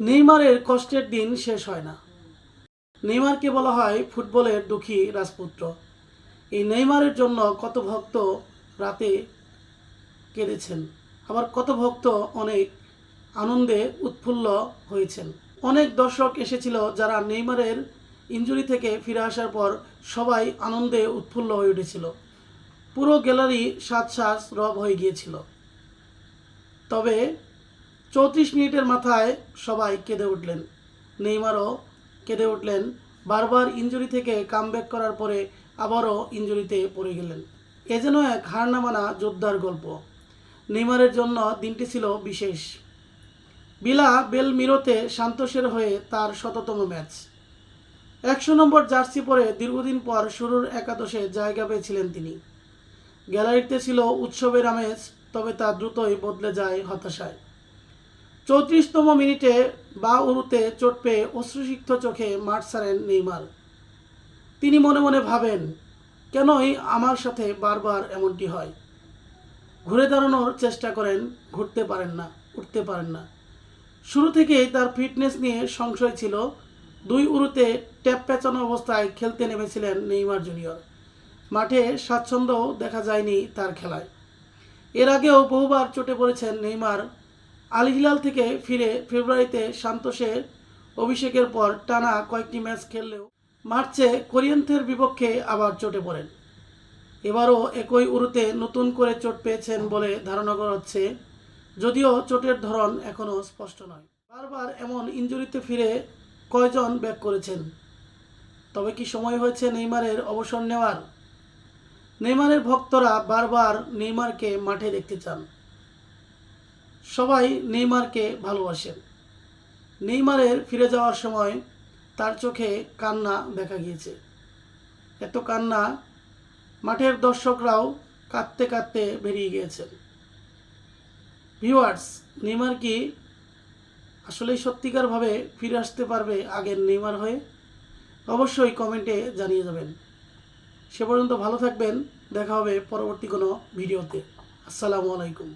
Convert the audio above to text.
নেইমারের কষ্টের দিন শেষ হয় না। নেইমারকে বলা হয় ফুটবলের দুঃখী রাজপুত্র। এই নেইমারের জন্য কত ভক্ত রাতে কেঁদেছেন। আবার কত ভক্ত অনেক আনন্দে উৎফুল্ল হয়েছেন। অনেক দর্শক এসেছিল যারা নেইমারের ইঞ্জুরি থেকে ফিরে আসার পর সবাই আনন্দে উৎফুল্ল হয়ে উঠেছিল। পুরো গ্যালারি সাত শ্বাস রব হয়ে গিয়েছিল। তবে চৌত্রিশ মিনিটের মাথায় সবাই কেঁদে উঠলেন। নেইমারও কেঁদে উঠলেন। বারবার ইঞ্জুরি থেকে কামব্যাক করার পরে আবারও ইঞ্জুরিতে পড়ে গেলেন। এ যেন এক হার না মানা যোদ্ধার গল্প। নেইমারের জন্য দিনটি ছিল বিশেষ। বিলা বেলমিরোতে সান্তোষের হয়ে তার শততম ম্যাচ। একশো নম্বর জার্সি পরে দীর্ঘদিন পর শুরুর একাদশে জায়গা পেয়েছিলেন তিনি। গ্যালারিতে ছিল উৎসবের আমেজ, তবে তা দ্রুতই বদলে যায় হতাশায়। চৌত্রিশতম মিনিটে বা উরুতে চোট পেয়ে অশ্রুসিক্ত চোখে মাঠ ছাড়েন নেইমার। তিনি মনে মনে ভাবেন, কেনই আমার সাথে বারবার এমনটি হয়? ঘুরে দাঁড়ানোর চেষ্টা করেন, ঘুরতে পারেন না, উঠতে পারেন না। শুরু থেকেই তার ফিটনেস নিয়ে সংশয় ছিল। দুই উরুতে ট্যাপ পেঁচানো অবস্থায় খেলতে নেমেছিলেন নেইমার জুনিয়র। মাঠে স্বাচ্ছন্দ্যও দেখা যায়নি তার খেলায়। এর আগেও বহুবার চোটে পড়েছেন নেইমার। আল হিলাল থেকে ফিরে ফেব্রুয়ারিতে সান্তোষের অভিষেকের পর টানা কয়েকটি ম্যাচ খেললেও মার্চে কোরিয়ান্থের বিপক্ষে আবার চোটে পড়েন। এবারও একই উরুতে নতুন করে চোট পেয়েছেন বলে ধারণা করা হচ্ছে, যদিও চোটের ধরন এখনও স্পষ্ট নয়। বারবার এমন ইঞ্জুরিতে ফিরে কয়জন ব্যাক করেছেন? তবে কি সময় হয়েছে নেইমারের অবসর নেওয়ার? নেইমারের ভক্তরা বারবার নেইমারকে মাঠে দেখতে চান। সবাই নেইমারকে ভালোবাসেন নেইমারের ফিরে যাওয়ার সময় তার চোখে কান্না দেখা গিয়েছে। এত কান্না মাঠের দর্শকরাও কাঁদতে কাঁদতে বেরিয়ে গিয়েছেন। ভিউয়ার্স, নেইমার কি আসলেই সত্যিকারভাবে ফিরে আসতে পারবে আগের নেইমার হয়ে? অবশ্যই কমেন্টে জানিয়ে যাবেন। সে পর্যন্ত ভালো থাকবেন। দেখা হবে পরবর্তী কোনো ভিডিওতে। আসসালামু আলাইকুম।